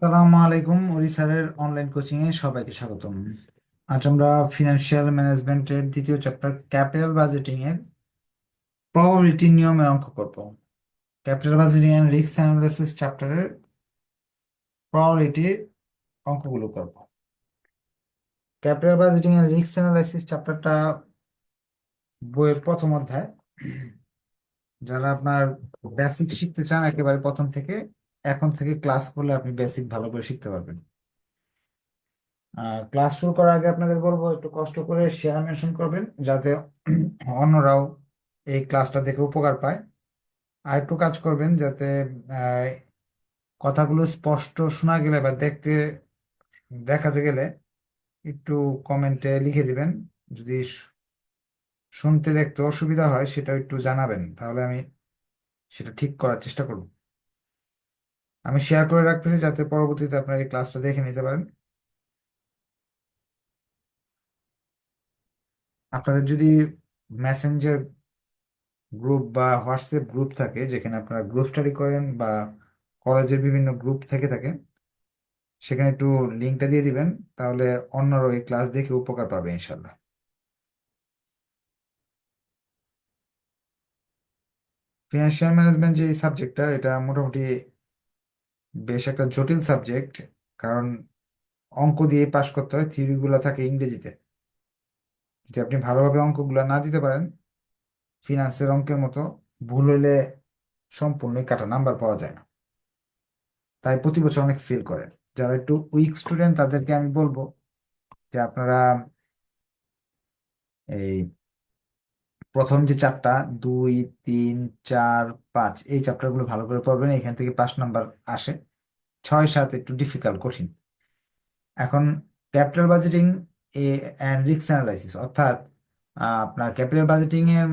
সালামু আলাইকুম ওরি স্যারের অনলাইন কোচিং এ সবাইকে স্বাগতম। আজ আমরা ফিনান্সিয়াল ম্যানেজমেন্টের দ্বিতীয় চ্যাপ্টার ক্যাপিটাল বাজেটিং এর প্রবাবিলিটি নিয়মের অঙ্ক করব। Capital budgeting and risk analysis চ্যাপ্টারের প্রবাবিলিটি অঙ্কগুলো করব। Capital budgeting and risk analysis চ্যাপ্টারটা বইয়ের প্রথম অধ্যায়। যারা আপনার বেসিক শিখতে চান, একেবারে প্রথম থেকে এখন থেকে ক্লাস করলে আপনি বেসিক ভালো করে শিখতে পারবেন। ক্লাস শুরু করার আগে আপনাদের বলব, একটু কষ্ট করে শেয়ার মেনশন করবেন, যাতে অন্যরাও এই ক্লাসটা দেখে উপকার পায়। আর একটু কাজ করবেন যাতে কথাগুলো স্পষ্ট শোনা গেলে বা দেখতে দেখাতে গেলে একটু কমেন্টে লিখে দিবেন। যদি শুনতে দেখতে অসুবিধা হয় সেটা একটু জানাবেন, তাহলে আমি সেটা ঠিক করার চেষ্টা করব। আমি শেয়ার করে রাখতেছি যাতে পরবর্তীতে আপনারা এই ক্লাসটা দেখে নিতে পারেন। আপনাদের যদি মেসেঞ্জার গ্রুপ বা হোয়াটসঅ্যাপ গ্রুপ থাকে, যেখানে আপনারা গ্রুপ স্টাডি করেন বা কলেজের বিভিন্ন গ্রুপ থেকে থাকে, সেখানে একটু লিঙ্কটা দিয়ে দিবেন, তাহলে অন্যরা এই ক্লাস দেখে উপকার পাবে ইনশাল্লাহ ফিনান্সিয়াল ম্যানেজমেন্ট যে সাবজেক্টটা এটা মোটামুটি বেশ একটা জটিল সাবজেক্ট কারণ অঙ্ক দিয়ে পাশ করতে হয় থিওরিগুলো থাকে ইংরেজিতে। যদি আপনি ভালোভাবে অঙ্কগুলো না দিতে পারেন ফিনান্সের অঙ্কের মতো ভুল হইলে সম্পূর্ণই কাটা নাম্বার পাওয়া যায় না। তাই প্রতি বছর অনেক ফেল করেন যারা একটু উইক স্টুডেন্ট তাদেরকে আমি বলব যে আপনারা এই প্রথম যে চারটা, দুই, তিন, চার, পাঁচ, এই চ্যাপ্টারগুলো ভালো করে পড়বেন, এখান থেকে পাঁচ নাম্বার আসে। ছয়, সাত একটু ডিফিকাল্ট কঠিন। এখন capital budgeting and risk analysis অর্থাৎ আপনার ক্যাপিটাল বাজেটিং এর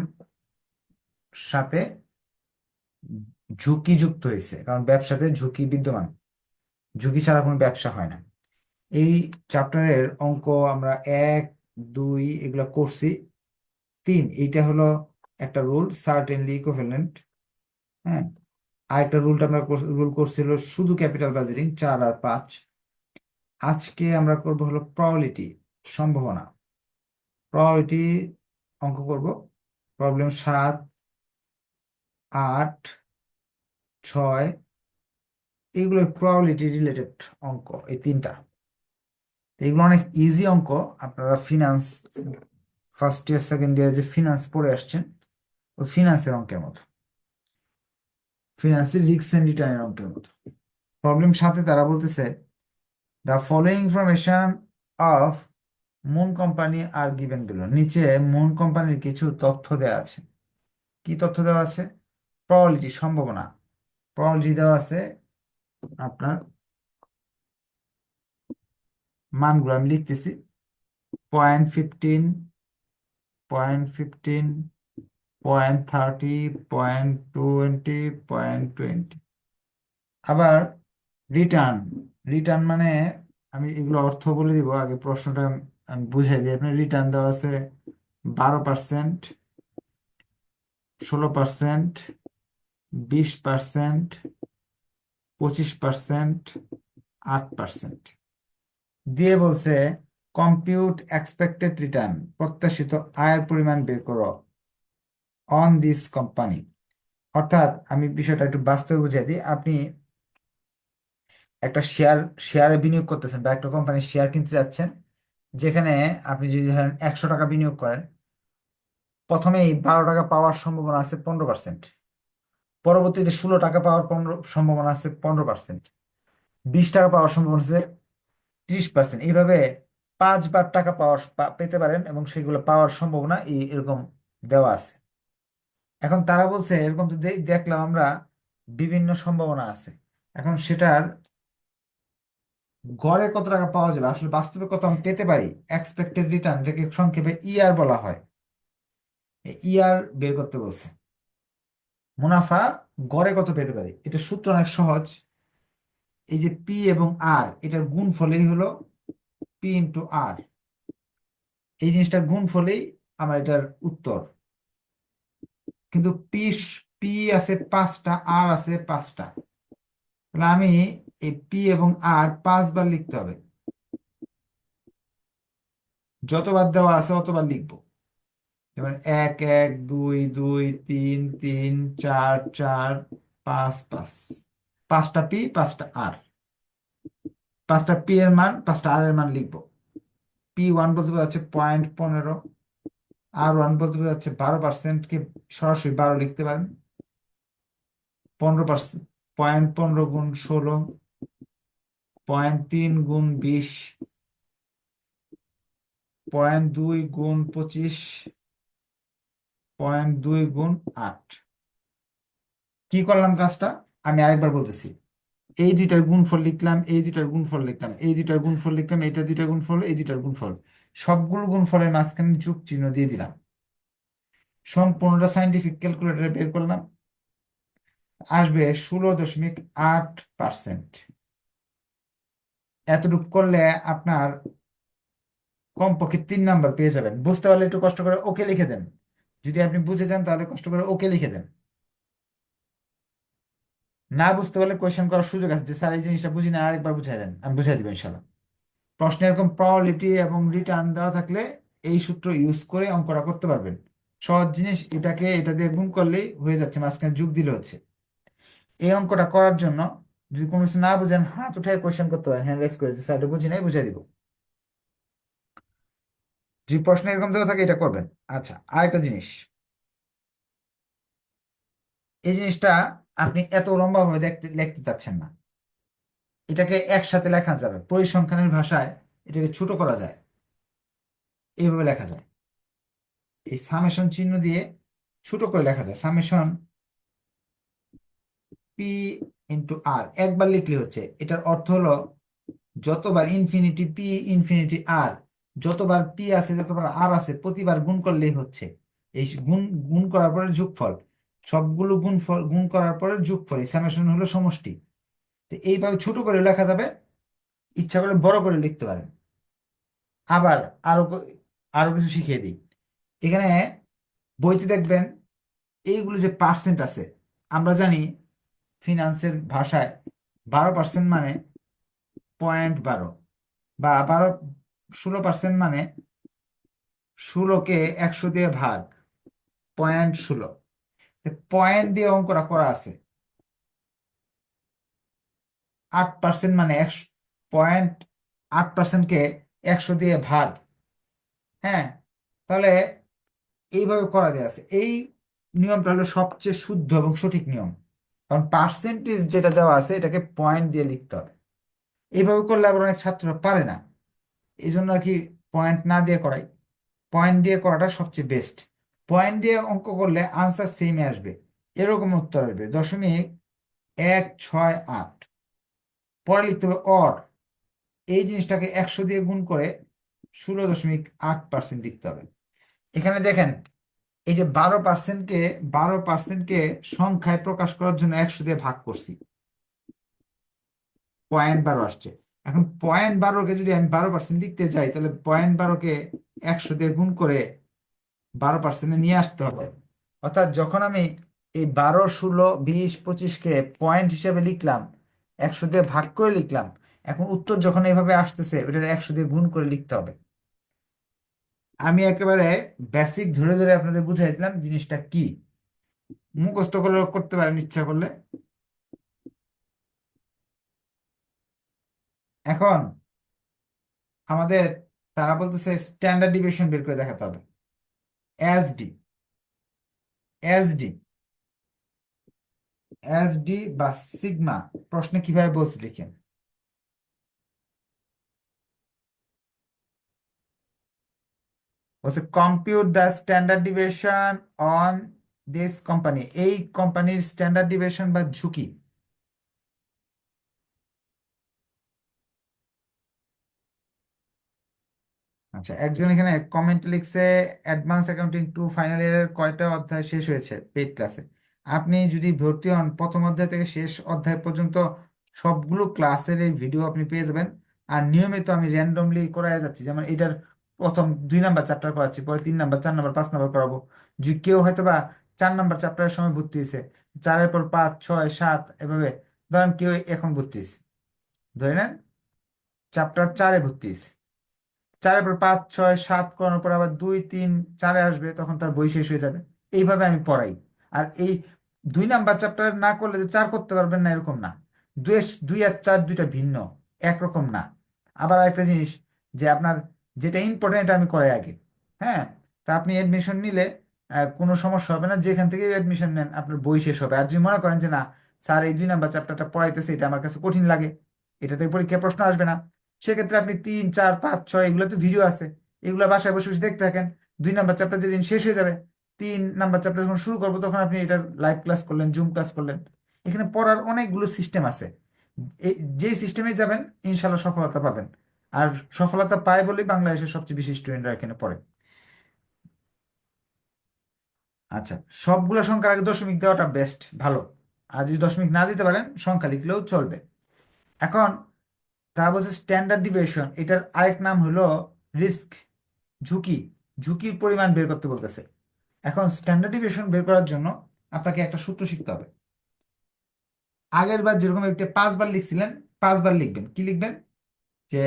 সাথে ঝুঁকি যুক্ত হয়েছে, কারণ ব্যবসাতে ঝুঁকি বিদ্যমান। ঝুঁকি ছাড়া কোনো ব্যবসা হয় না। এই চ্যাপ্টারের অঙ্ক আমরা এক, দুই, এগুলো করছি। তিন, এইটা হলো একটা রুল সার্টেনলি ইকুইভ্যালেন্ট হ্যাঁ? আরেকটা রুলটা আমরা রুল করছিল শুধু ক্যাপিটাল বাজেটিং চার আর পাঁচ। আজকে আমরা করব হলো প্রবাবিলিটি সম্ভাবনা। প্রবাবিলিটি অঙ্ক করব। প্রবলেম সাত, আট, ছয়, এইগুলো প্রবাবিলিটি রিলেটেড অঙ্ক, এই তিনটা। এগুলো অনেক ইজি অঙ্ক, আপনারা finance first year second year যে ফিনান্স পড়ে আসছেন, ওই ফিনান্সের অঙ্কের মতো। ফিনান্সের রিক্স এন্ড রিটার্নের অঙ্কের মতো। প্রবলেম সাথে তারা বলতেছে the following information of moon company R given below নিচে মুন কোম্পানির কিছু তথ্য দেওয়া আছে। কি তথ্য দেওয়া আছে? প্রবাবিলিটি সম্ভাবনা। প্রবাবিলিটি দেওয়া আছে আপনার মানগুলো আমি লিখতেছি। Point fifteen point fifteen point thirty point twenty point twenty আবার রিটার্ন রিটার্ন মানে আমি এগুলো অর্থ বলে দিব, আগে প্রশ্নটা আমি বুঝাই দিই। আপনার রিটার্ন দেওয়া আছে বারো পার্সেন্ট ষোলো পার্সেন্ট বিশ পার্সেন্ট পঁচিশ পার্সেন্ট আট পার্সেন্ট দিয়ে বলছে কম্পিউট এক্সপেক্টেড রিটার্ন প্রত্যাশিত আয়ের পরিমাণ বের করো অন দিস কোম্পানি অর্থাৎ আমি বিষয়টা একটু বাস্তবে বুঝিয়ে দিই। আপনি একটা শেয়ার শেয়ারে বিনিয়োগ করতেছেন বা একটা কোম্পানির শেয়ার কিনতে যাচ্ছেন, যেখানে আপনি যদি ধরেন একশো টাকা বিনিয়োগ করেন, প্রথমেই বারো টাকা পাওয়ার সম্ভাবনা আছে পনেরো পার্সেন্ট পরবর্তীতে ষোলো টাকা পাওয়ার পনেরো, সম্ভাবনা আছে পনেরো পার্সেন্ট বিশ টাকা পাওয়ার সম্ভাবনা আছে ত্রিশ পার্সেন্ট এইভাবে পাঁচবার টাকা পাওয়ার পেতে পারেন এবং সেগুলো পাওয়ার সম্ভাবনা এই এরকম দেওয়া আছে। এখন তারা বলছে, এরকম তো দেখলাম আমরা, বিভিন্ন সম্ভাবনা আছে। এখন সেটার গড়ে কত টাকা পাওয়া যাবে? আসলে বাস্তবে কত আমি পেতে পারি? এক্সপেক্টেড রিটার্ন যেটাকে সংক্ষেপে ইআর বলা হয়। ইআর বের করতে বলছে। মুনাফা গড়ে কত পেতে পারি? এটা সূত্র অনেক সহজ। এই যে পি এবং আর এটার গুণ ফলেই হলো পি ইন্টু আর এই জিনিসটার গুণ ফলেই আমার এটার উত্তর। কিন্তু পি পি আছে পাঁচটা আর আছে পাঁচটা। তাহলে আমি এই পি এবং আর পাঁচবার লিখতে হবে। যতবার দেওয়া আছে অতবার লিখব। যেমন এক এক, দুই দুই, তিন তিন, চার চার, পাঁচ পাঁচ। পাঁচটা পি পাঁচটা আর পাঁচটা পি এর মান পাঁচটা আর এর মান লিখব। পি ওয়ান বলতে বোঝাচ্ছে পয়েন্ট পনেরো আর ওয়ান বলতে বোঝাচ্ছে বারো পার্সেন্ট পার্সেন্টকে সরাসরি বারো লিখতে পারেন। পনেরো পার্সেন্ট পয়েন্ট পনেরো গুণ ষোলো পয়েন্ট তিন গুণ বিশ পয়েন্ট দুই গুণ পঁচিশ পয়েন্ট দুই গুণ আট। কি করলাম কাজটা? আমি আরেকবার বলতেছি। এই দুইটার গুণফল লিখলাম, এই দুইটার গুণফল লিখলাম, এই দুইটার গুণফল লিখলাম, এইটা দুইটার গুণফল, এই দুইটার গুণফল। সবগুলো গুণফলের মাঝখানে যোগ চিহ্ন দিয়ে দিলাম। সম্পূর্ণটা সাইন্টিফিক ক্যালকুলেটরে বের করলাম। আসবে ষোলো দশমিক আট পার্সেন্ট এতটুকু করলে আপনার কমপক্ষে তিন নাম্বার পেয়ে যাবেন। বুঝতে পারলে একটু কষ্ট করে ওকে লিখে দেন। যদি আপনি বুঝে যান তাহলে কষ্ট করে ওকে লিখে দেন। না বুঝতে পারলে কোয়েশ্চেন করার সুযোগ আছে যে, স্যার, এই জিনিসটা বুঝি না, আরেকবার বুঝাই দেন, আমি বুঝাই দিব ইনশাল্লাহ প্রশ্নে এরকম প্রবাবিলিটি এবং রিটার্ন দেওয়া থাকলে এই সূত্র ইউজ করে অঙ্কটা করতে পারবেন। সহজ জিনিস, এটাকে, এটা দিয়ে গুণ করলেই হয়ে যাচ্ছে, মাঝখানে যোগ দিলে হচ্ছে। এই অঙ্কটা করার জন্য যদি কোনো কিছু না বুঝেন, হাত উঠে কোয়েশ্চেন করতে পারেন হ্যান্ড রাইজ করে যে স্যার বুঝি নাই বুঝাই দিব। যে প্রশ্ন এরকম দেওয়া থাকে, এটা করবেন। আচ্ছা আরেকটা জিনিস। এই জিনিসটা আপনি এত লম্বাভাবে দেখতে, লিখতে চাচ্ছেন না। এটাকে একসাথে লেখা যাবে। পরিসংখ্যানের ভাষায় এটাকে ছোট করা যায়। এইভাবে লেখা যায়। এই সামেশন চিহ্ন দিয়ে ছোট করে লেখা যায়। সামেশন পি ইন্টু আর একবার লিখলে হচ্ছে, এটার অর্থ হলো যতবার ইনফিনিটি পি ইনফিনিটি আর যতবার পি আছে, যতবার আর আছে, প্রতিবার গুণ করলেই হচ্ছে। এই গুণ গুণ করার পরে যোগফল। সবগুলো গুণ গুণ করার পরে যোগফল এই সামেশন হলো সমষ্টি। তো এইভাবে ছোট করে লেখা যাবে। ইচ্ছা করলে বড় করে লিখতে পারেন। আবার আরও আরও কিছু শিখিয়ে দিই। এখানে বইতে দেখবেন, এইগুলো যে পার্সেন্ট আছে, আমরা জানি ফিনান্সের ভাষায় বারো পার্সেন্ট মানে পয়েন্ট বারো বা বারো ষোলো পার্সেন্ট মানে ষোলোকে একশো দিয়ে ভাগ পয়েন্ট ষোলো। পয়েন্ট দিয়ে অঙ্কটা করা আছে। আট পার্সেন্ট মানে একশো পয়েন্ট আট পার্সেন্টকে একশো দিয়ে ভাগ। হ্যাঁ? তাহলে এইভাবে করা যায় আছে। এই নিয়মটা হলো সবচেয়ে শুদ্ধ এবং সঠিক নিয়ম। কারণ পার্সেন্টেজ যেটা দেওয়া আছে, এটাকে পয়েন্ট দিয়ে লিখতে হবে। এইভাবে করলে আবার অনেক ছাত্ররা পারে না। এই জন্য আর কি পয়েন্ট না দিয়ে করাই। পয়েন্ট দিয়ে করাটা সবচেয়ে বেস্ট পয়েন্ট দিয়ে অঙ্ক করলে আনসার সেমই আসবে। এরকম উত্তর আসবে। দশমিক এক ছয় আট। পরে লিখতে হবে অর এই জিনিসটাকে একশো দিয়ে গুণ করে ষোলো দশমিক আট পার্সেন্ট লিখতে হবে। এখানে দেখেন, এই যে বারো পার্সেন্টকে বারো পার্সেন্টকে সংখ্যায় প্রকাশ করার জন্য একশো দিয়ে ভাগ করছি। পয়েন্ট বারো আসছে। এখন পয়েন্ট বারোকে যদি আমি বারো পার্সেন্ট লিখতে যাই, তাহলে পয়েন্ট বারোকে একশো দিয়ে গুণ করে বারো পার্সেন্টে নিয়ে আসতে হবে। অর্থাৎ যখন আমি এই বারো, ষোলো, বিশ পঁচিশকে পয়েন্ট হিসেবে লিখলাম, একশো দিয়ে ভাগ করে লিখলাম, এখন উত্তর যখন এইভাবে আসতেছে ওটা একশো দিয়ে গুণ করে লিখতে হবে। আমি একেবারে বেসিক ধরে ধরে আপনাদের বুঝাই দিলাম জিনিসটা কি। মুখস্থ করে করতে পারেন ইচ্ছা করলে। এখন আমাদের তারা বলতেছে স্ট্যান্ডার্ড ডিভিশন বের করে দেখাতে হবে। এসডি এসডি এসডি বা সিগমা প্রশ্নে কীভাবে বলছে লিখেন বলছে compute the standard division on this company এই কোম্পানির স্ট্যান্ডার্ড ডিভিশন বা ঝুঁকি আচ্ছা একজন এখানে কমেন্ট লিখছে অ্যাডভান্স অ্যাকাউন্টিং টু ফাইনাল ইয়ারের কয়টা অধ্যায় শেষ হয়েছে? পেইড ক্লাসে আপনি যদি ভর্তি হন, প্রথম অধ্যায় থেকে শেষ অধ্যায় পর্যন্ত সবগুলো ক্লাসের এই ভিডিও আপনি পেয়ে যাবেন। আর নিয়মিত আমি র্যান্ডমলি করাই যাচ্ছি, যেমন এটার প্রথম দুই নাম্বার চ্যাপ্টার করাচ্ছি, পরে তিন নাম্বার চার নাম্বার পাঁচ নাম্বার করাবো। যদি কেউ হয়তো বা চার নাম্বার চ্যাপ্টারের সময় ভর্তি হয়েছে, চারের পর পাঁচ, ছয়, সাত, এভাবে ধরেন কেউ এখন ভর্তি হয়েছে। ধরে নেন চ্যাপ্টার চারে ভর্তি হয়েছে। চারের পর পাঁচ, ছয়, সাত করানোর পর আবার দুই, তিন, চারে আসবে, তখন তার বই শেষ হয়ে যাবে। এইভাবে আমি পড়াই। আর এই দুই নাম্বার চ্যাপ্টার না করলে যে চার করতে পারবেন না, এরকম না। দুই দুই আর চার দুইটা ভিন্ন, একরকম না। আবার আরেকটা জিনিস, যে আপনার যেটা ইম্পর্টেন্ট আমি করাই আগে। হ্যাঁ? তা আপনি অ্যাডমিশন নিলে কোনো সমস্যা হবে না, যেখান থেকে অ্যাডমিশন নেন, আপনার বই শেষ হবে। আর যদি মনে করেন যে না, স্যার এই দুই নাম্বার চ্যাপ্টারটা পড়াইতেছে, এটা আমার কাছে কঠিন লাগে এটা থেকে প্রশ্ন আসবে না সেক্ষেত্রে আপনি তিন, চার, পাঁচ, ছয় এগুলো তো ভিডিও আছে। এগুলো বাসায় বসে বসে দেখতে থাকেন। দুই নাম্বার চ্যাপ্টার যেদিন শেষ হয়ে যাবে, তিন নাম্বার চ্যাপ্টার যখন শুরু করব, তখন আপনি এটার লাইভ ক্লাস করলেন জুম ক্লাস করলেন। এখানে পড়ার অনেকগুলো সিস্টেম আছে। যে সিস্টেমে যাবেন ইনশাল্লাহ সফলতা পাবেন। আর সফলতা পায় বলেই বাংলাদেশের সবচেয়ে বেশি স্টুডেন্টরা এখানে পড়ে। আচ্ছা সবগুলো সংখ্যার আগে দশমিক দেওয়াটা বেস্ট ভালো। আর যদি দশমিক না দিতে পারেন, সংখ্যা লিখলেও চলবে। এখন তারা বলছে স্ট্যান্ডার্ড ডিভিয়েশন এটার আরেক নাম হলো রিস্ক ঝুঁকি, ঝুঁকির পরিমাণ বের করতে বলতেছে। এখন স্ট্যান্ডার্ড ডিভিয়েশন বের করার জন্য আপনাকে একটা সূত্র শিখতে হবে। আগের বার যেরকম একটা পাঁচবার লিখছিলেন, পাঁচবার লিখবেন। কি লিখবেন? যে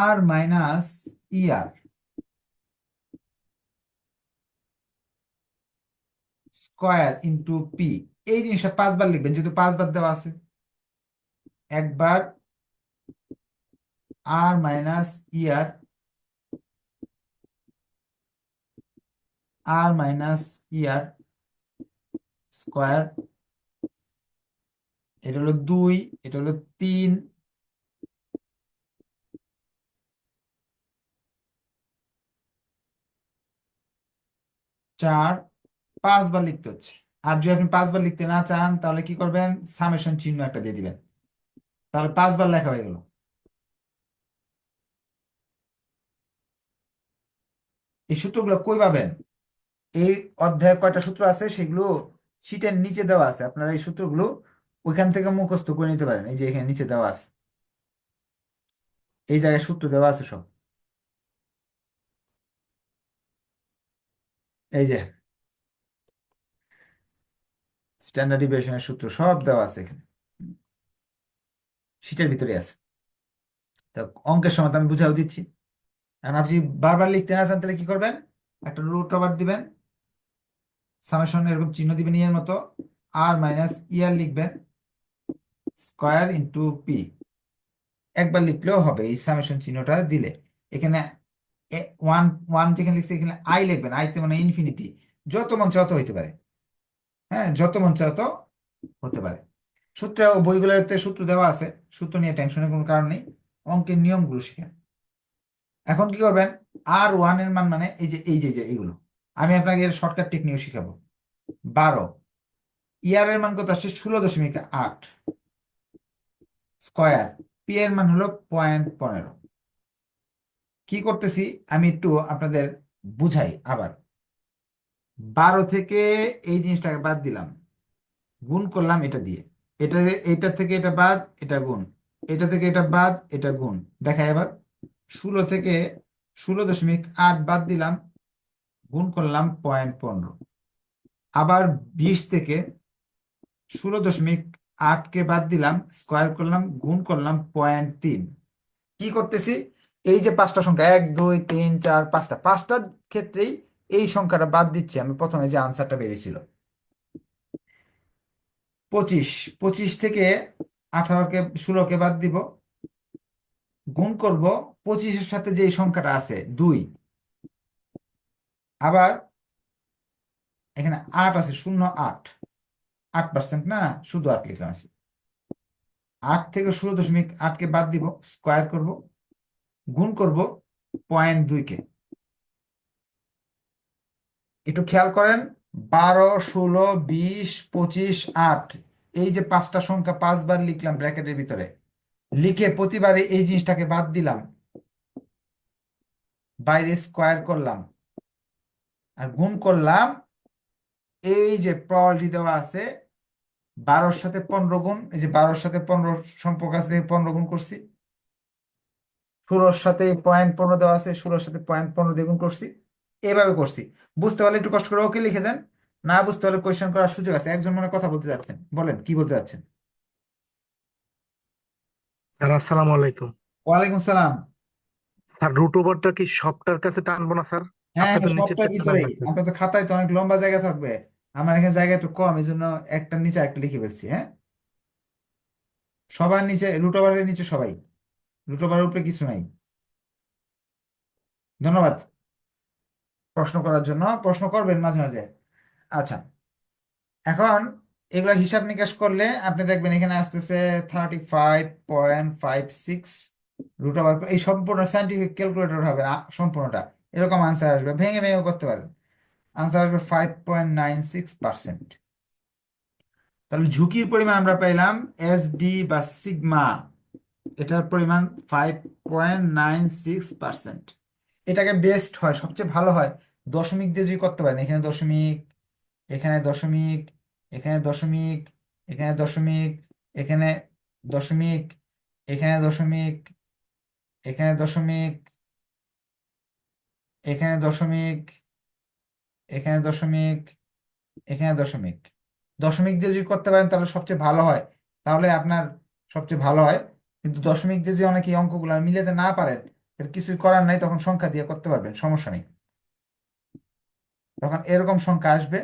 R minus ER square into P এই জিনিসটা পাঁচবার লিখবেন, যেহেতু পাঁচবার দেওয়া আছে। একবার R minus ER R minus ER square এটা হলো দুই, এটা হলো তিন, চার, পাঁচবার লিখতে হচ্ছে। আর যদি আপনি পাঁচবার লিখতে না চান, তাহলে কি করবেন? সামেশন চিহ্ন একটা দিয়ে দিবেন। তাহলে পাঁচবার লেখা হয়ে গেল। এই সূত্রগুলো কই পাবেন? এই অধ্যায়ে কয়টা সূত্র আছে সেগুলো শীটের নিচে দেওয়া আছে। আপনারা এই সূত্রগুলো ওইখান থেকে মুখস্থ করে নিতে পারেন। এই যে এখানে নিচে দেওয়া আছে। এই জায়গায় সূত্র দেওয়া আছে সব। এই যে স্ট্যান্ডার্ড ডিভিয়েশনের সূত্র সব দেওয়া আছে এখানে। শীটের ভিতরে আছে। তো অঙ্কের সময় তো আমি বুঝাও দিচ্ছি। এখন আপনি বারবার লিখতে না চান, তাহলে কি করবেন? একটা রুট ওভার দিবেন। সামেশন এরকম চিহ্ন দিবেন ইয়ের মতো। আর মাইনাস ইয়ার লিখবেন স্কোয়ার ইন্টু পি একবার লিখলেও হবে এই সামেশন চিহ্নটা দিলে। এখানে ওয়ান ওয়ান যেখানে লিখছে, এখানে আই লিখবেন। আইতে মানে ইনফিনিটি যত মন চায় তত হইতে পারে। হ্যাঁ যত মন তত হতে পারে। সূত্র বইগুলোতে সূত্র দেওয়া আছে। সূত্র নিয়ে টেনশনের কোনো কারণ নেই। অঙ্কের নিয়মগুলো শিখেন এখন কি করবেন? আর ওয়ানের মান মানে এই যে এই যে যে এগুলো আমি আপনাকে এর শর্টকাট টেকনিকও শিখাবো। বারো। ইয়ার এর মান কত আসছে? ষোলো দশমিক আট স্কয়ার। পি এর মান হলো পয়েন্ট পনেরো। কি করতেছি? আমি একটু আপনাদের বুঝাই আবার। বারো থেকে এই জিনিসটাকে বাদ দিলাম। গুণ করলাম এটা দিয়ে। এটা এটা থেকে এটা বাদ, এটা গুণ। এটা থেকে এটা বাদ, এটা গুণ। দেখাই এবার, ষোলো থেকে ষোলো দশমিক আট বাদ দিলাম, গুণ করলাম পয়েন্ট পনেরো। আবার বিশ থেকে ষোলো দশমিক আটকে বাদ দিলাম স্কোয়ার করলাম, গুণ করলাম পয়েন্ট তিন। কি করতেছি? এই যে পাঁচটা সংখ্যা, এক, দুই, তিন, চার, পাঁচটা, পাঁচটার ক্ষেত্রেই এই সংখ্যাটা বাদ দিচ্ছি। আমি প্রথমে যে আনসারটা বেরিয়েছিল। পঁচিশ পঁচিশ থেকে আঠারোকে, ষোলোকে বাদ দিব। গুণ করব পঁচিশের সাথে যে সংখ্যাটা আছে, দুই। আবার এখানে আট আছে, শূন্য আট। আট পার্সেন্ট না, শুধু আট লিখলাম আছে। আট থেকে ষোলো দশমিক আটকে বাদ দিব, স্কোয়ার করব। গুণ করব পয়েন্ট দুইকে। একটু খেয়াল করেন বারো, ষোলো, বিশ, পঁচিশ, আট। এই যে পাঁচটা সংখ্যা পাঁচবার লিখলাম ব্র্যাকেটের ভিতরে। লিখে প্রতিবারে এই জিনিসটাকে বাদ দিলাম। বাইরে স্কোয়ার করলাম। আর গুণ করলাম, এই যে প্রবাবিলিটি দেওয়া আছে, বারোর সাথে পনেরো গুণ, এই যে বারোর সাথে পনেরো সম্পর্ক আছে পনেরো গুণ করছি। ষোলোর সাথে পয়েন্ট পনেরো দেওয়া আছে, ষোলোর সাথে পয়েন্ট পনেরো দিয়ে গুণ করছি। এভাবে করছি বুঝতে পারলে একটু কষ্ট করে ওকে লিখে দেন। না বুঝতে পারলে কোয়েশ্চেন করার সুযোগ আছে। একজন মনে কথা বলতে যাচ্ছেন। বলেন কি বলতে যাচ্ছেন? স্যার আসসালামু আলাইকুম। ওয়ালাইকুম সালাম। স্যার রুট ওভারটা কি সবটার কাছে টানবো না স্যার? হ্যাঁ আপনি তো হ্যাঁ সবটার ভিতরেই আপনার তো খাতায় তো অনেক লম্বা জায়গা থাকবে। আমার এখানে জায়গা একটু কম এই জন্য একটা নিচে একটা লিখে ফেলছি হ্যাঁ? সবার নিচে রুট ওভারের নিচে সবাই। রুট ওভারের উপরে কিছু নাই। ধন্যবাদ। প্রশ্ন করার জন্য, প্রশ্ন করবেন মাঝে মাঝে। আচ্ছা এখন এগুলা হিসাব নিকাশ করলে আপনি দেখবেন এখানে আসতেছে thirty five point five six root over এই সম্পূর্ণ সাইন্টিফিক ক্যালকুলেটর হবে সম্পূর্ণটা। এরকম আনসার আসবে, ভেঙে ভেঙে করতে পারবেন। আনসার আসবে five point nine six percent তাহলে ঝুঁকির পরিমাণ আমরা পেলাম এস ডি বা সিগমা এটার পরিমাণ five point nine six percent এটাকে বেস্ট হয়, সবচেয়ে ভালো হয়। দশমিক দিয়ে যদি করতে পারেন, এখানে দশমিক এখানে দশমিক এখানে দশমিক এখানে দশমিক এখানে দশমিক এখানে দশমিক এখানে দশমিক এখানে দশমিক এখানে দশমিক এখানে দশমিক। দশমিক দিয়ে যদি করতে পারেন, তাহলে সবচেয়ে ভালো হয়। তাহলে আপনার সবচেয়ে ভালো হয়। কিন্তু দশমিক দিয়ে যদি অনেকে অঙ্কগুলো মিলাতে না পারেন কিছুই করার নাই, তখন সংখ্যা দিয়ে করতে পারবেন, সমস্যা নেই। তখন এরকম সংখ্যা আসবে।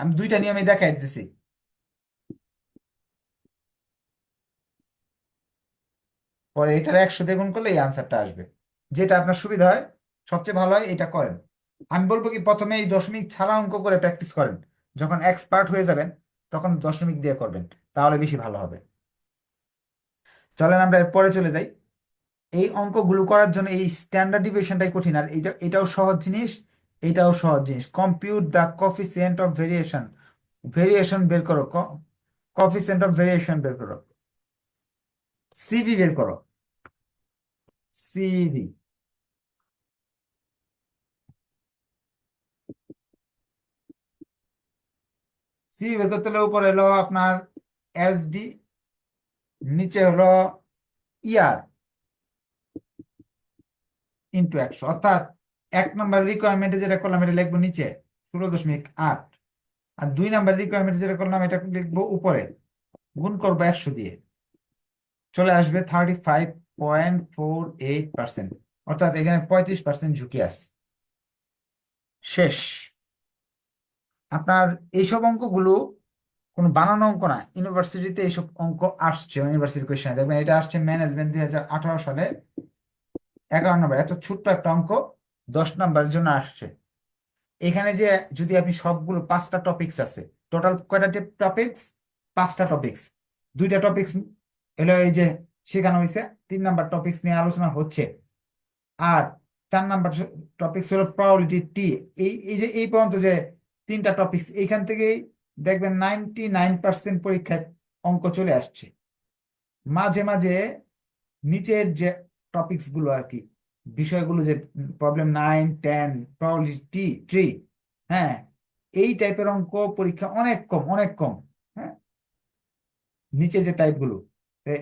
আমি দুইটা নিয়মে দেখাই দিতেছি। পরে এটার একশো দিয়ে গুণ করলে এই আনসারটা আসবে। যেটা আপনার সুবিধা হয়, সবচেয়ে ভালো হয় এটা করেন। আমি বলব কি, প্রথমে এই দশমিক ছাড়া অঙ্ক করে প্র্যাকটিস করেন। যখন এক্সপার্ট হয়ে যাবেন, তখন দশমিক দিয়ে করবেন, তাহলে বেশি ভালো হবে। চলেন আমরা এরপরে চলে যাই। এই অঙ্কগুলো করার জন্য এই স্ট্যান্ডার্ড ডিভিশনটাই কঠিন, আর এইটা এটাও সহজ জিনিস এটাও সহজ জিনিস। Compute the coefficient of variation variation বের করো কফিসিয়েন্ট অফ ভেরিয়েশন বের করো। সিভি বের করো। সিভি সিভি বের করতে হলে উপরে হলো আপনার এসডি নিচে হলো ইয়ার ইন্টু একশো অর্থাৎ এক নম্বর রিকোয়ারমেন্টে যেটা করলাম, এটা লিখব নিচে, ষোলো দশমিক আট। আর দুই নাম্বার রিকোয়ারমেন্টে যেটা করলাম, এটা লিখব উপরে, গুণ করব একশো দিয়ে। চলে আসবে thirty five point four eight percent অর্থাৎ এখানে পঁয়ত্রিশ পার্সেন্ট ঝুঁকি আছে। শেষ। আপনার এইসব অঙ্কগুলো কোনো বানানো অঙ্ক না, ইউনিভার্সিটিতে এইসব অঙ্ক আসছে, ইউনিভার্সিটি কোয়েশনে। দেখবেন এটা আসছে ম্যানেজমেন্ট দুই হাজার আঠারো সালে। এগারো নম্বর, এত ছোট্ট একটা অঙ্ক। দশ নম্বরের জন্য আসছে। এখানে যে যদি আপনি সবগুলো পাঁচটা টপিকস আছে টোটাল কয়টা টপিকস পাঁচটা টপিকস দুইটা টপিকস এলো এই যে শেখানো হয়েছে তিন নাম্বার টপিকস নিয়ে আলোচনা হচ্ছে। আর চার নাম্বার টপিকস হলো প্রবাবিলিটি টি এই এই যে, এই পর্যন্ত যে তিনটা টপিকস এইখান থেকেই দেখবেন নাইনটি নাইন পার্সেন্ট পরীক্ষায় অঙ্ক চলে আসছে। মাঝে মাঝে নিচের যে টপিকসগুলো আর কি বিষয়গুলো যে problem nine ten probability tree হ্যাঁ? এই টাইপের অঙ্ক পরীক্ষা অনেক কম অনেক কম হ্যাঁ? নিচে যে টাইপগুলো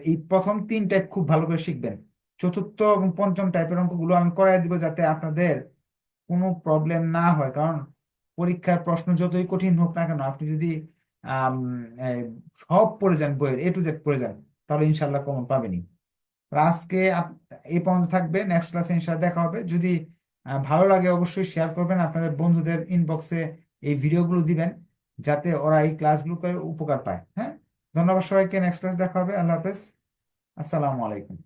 এই প্রথম তিন টাইপ খুব ভালো করে শিখবেন। চতুর্থ এবং পঞ্চম টাইপের অঙ্কগুলো আমি করাই দিব যাতে আপনাদের কোনো প্রবলেম না হয়। কারণ পরীক্ষার প্রশ্ন যতই কঠিন হোক না কেন, আপনি যদি সব পড়ে যান বইয়ের এ টু জেড পড়ে যান, তাহলে ইনশাল্লাহ কমন পাবেনই। তো আজকে এই পর্যন্ত থাকবে। নেক্সট ক্লাসে ইনশাল দেখা হবে। যদি ভালো লাগে অবশ্যই শেয়ার করবেন। আপনাদের বন্ধুদের ইনবক্সে এই ভিডিওগুলো দিবেন, যাতে ওরা এই ক্লাসগুলো করে উপকার পায়। হ্যাঁ? ধন্যবাদ সবাইকে। নেক্সট ক্লাস দেখা হবে। আল্লাহ হাফেজ। আসসালামু আলাইকুম।